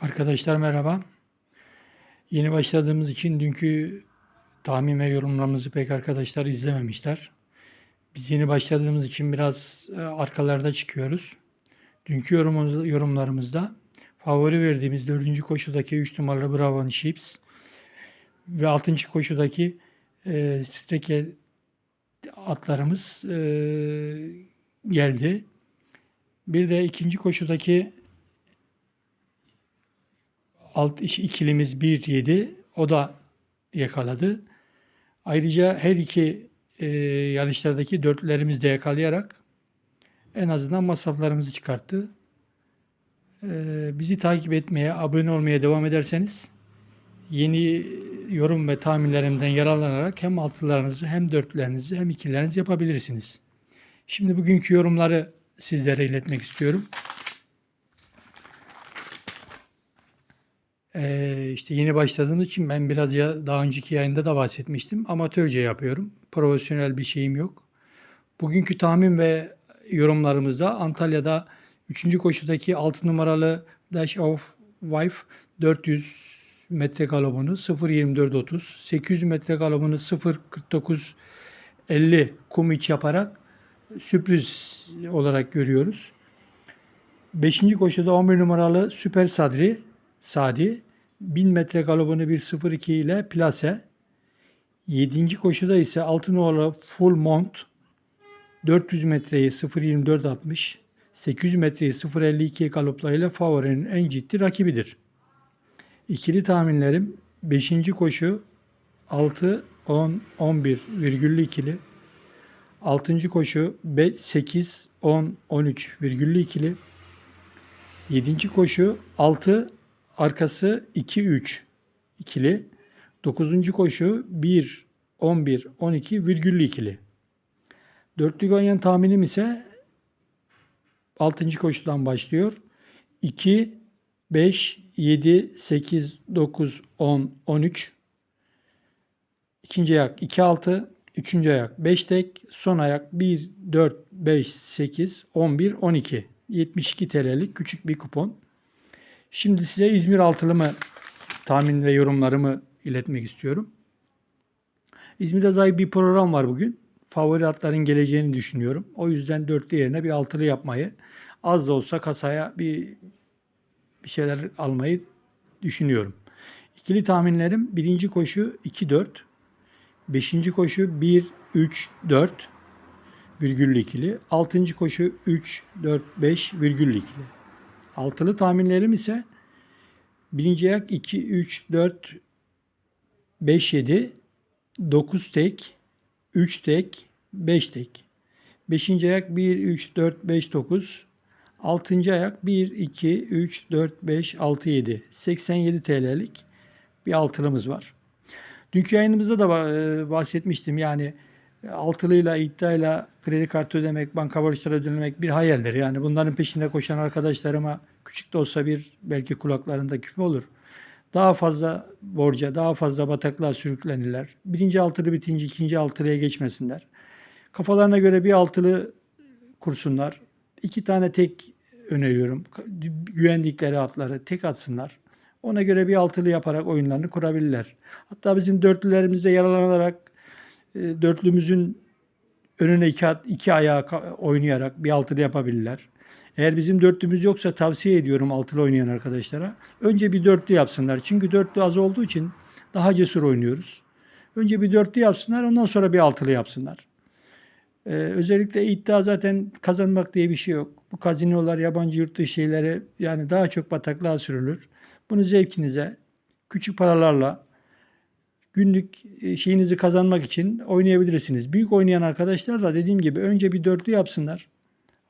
Arkadaşlar merhaba. Yeni başladığımız için dünkü tahmin ve yorumlarımızı pek arkadaşlar izlememişler. Biz yeni başladığımız için biraz e, arkalarda çıkıyoruz. Dünkü yorumlarımızda favori verdiğimiz 4. koşudaki 3 numaralı Bravo Chips ve 6. koşudaki e, Streke atlarımız e, geldi. Bir de ikinci koşudaki alt ikilimiz 1-7 o da yakaladı. Ayrıca her iki e, yarışlardaki dörtlerimiz de yakalayarak en azından masraflarımızı çıkarttı. E, bizi takip etmeye, abone olmaya devam ederseniz yeni yorum ve tahminlerimden yararlanarak hem altılarınızı hem dörtlerinizi hem ikilerinizi yapabilirsiniz. Şimdi bugünkü yorumları sizlere iletmek istiyorum. Ee, işte yeni başladığım için ben biraz ya daha önceki yayında da bahsetmiştim. Amatörce yapıyorum. Profesyonel bir şeyim yok. Bugünkü tahmin ve yorumlarımızda Antalya'da 3. koşudaki 6 numaralı Dash of Wife 400 metre galobunu 0.24.30, 800 metre galobunu 0.49.50 kum iç yaparak sürpriz olarak görüyoruz. 5. koşuda 11 numaralı Süper Sadri Sadi 1000 metre galobunu 1.02 ile plase. 7. koşuda ise 6 numaralı Full Mont 400 metreyi 0.24.60 800 metreyi 0.52 galoplarıyla favorinin en ciddi rakibidir. İkili tahminlerim 5. koşu 6 10 11 virgüllü ikili 6. koşu 5, 8 10 13 virgüllü ikili 7. koşu 6 arkası 2 3 ikili 9. koşu 1 11 12 virgüllü ikili. Dörtlü ganyan tahminim ise 6. koşudan başlıyor. 2 5 7 8 9 10 13 İkinci ayak 2 6 Üçüncü ayak 5 tek, son ayak 1, 4, 5, 8, 11, 12. 72 TL'lik küçük bir kupon. Şimdi size İzmir altılımı tahmin ve yorumlarımı iletmek istiyorum. İzmir'de zayıf bir program var bugün. Favori atların geleceğini düşünüyorum. O yüzden dörtlü yerine bir altılı yapmayı, az da olsa kasaya bir bir şeyler almayı düşünüyorum. İkili tahminlerim birinci koşu 2-4, beşinci koşu 1-3-4 virgüllü ikili, altıncı koşu 3-4-5 virgüllü ikili. Altılı tahminlerim ise birinci ayak 2, 3, 4, 5, 7, 9 tek, 3 tek, 5 tek. Beşinci ayak 1, 3, 4, 5, 9. Altıncı ayak 1, 2, 3, 4, 5, 6, 7. 87 TL'lik bir altılımız var. Dünkü yayınımızda da bahsetmiştim. Yani altılıyla, iddiayla kredi kartı ödemek, banka borçları ödemek bir hayaldir. Yani bunların peşinde koşan arkadaşlarıma küçük de olsa bir belki kulaklarında küpe olur. Daha fazla borca, daha fazla bataklığa sürüklenirler. Birinci altılı bitince ikinci altılıya geçmesinler. Kafalarına göre bir altılı kursunlar. İki tane tek öneriyorum. Güvendikleri atları tek atsınlar. Ona göre bir altılı yaparak oyunlarını kurabilirler. Hatta bizim dörtlülerimize yaralanarak e, dörtlümüzün önüne iki, iki ayağı oynayarak bir altılı yapabilirler. Eğer bizim dörtlümüz yoksa tavsiye ediyorum altılı oynayan arkadaşlara. Önce bir dörtlü yapsınlar. Çünkü dörtlü az olduğu için daha cesur oynuyoruz. Önce bir dörtlü yapsınlar ondan sonra bir altılı yapsınlar. Ee, özellikle iddia zaten kazanmak diye bir şey yok. Bu kazinolar, yabancı yurt dışı şeylere yani daha çok bataklığa sürülür. Bunu zevkinize, küçük paralarla günlük e, şeyinizi kazanmak için oynayabilirsiniz. Büyük oynayan arkadaşlar da dediğim gibi önce bir dörtlü yapsınlar.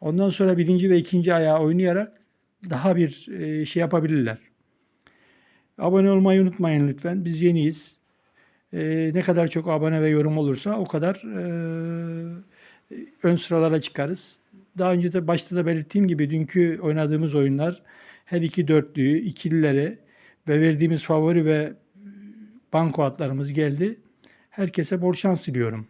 Ondan sonra birinci ve ikinci ayağı oynayarak daha bir e, şey yapabilirler. Abone olmayı unutmayın lütfen. Biz yeniyiz. E, ne kadar çok abone ve yorum olursa o kadar ön sıralara çıkarız. Daha önce de başta da belirttiğim gibi dünkü oynadığımız oyunlar her iki dörtlüyü, ikilileri ve verdiğimiz favori ve banko atlarımız geldi. Herkese bol şans diliyorum.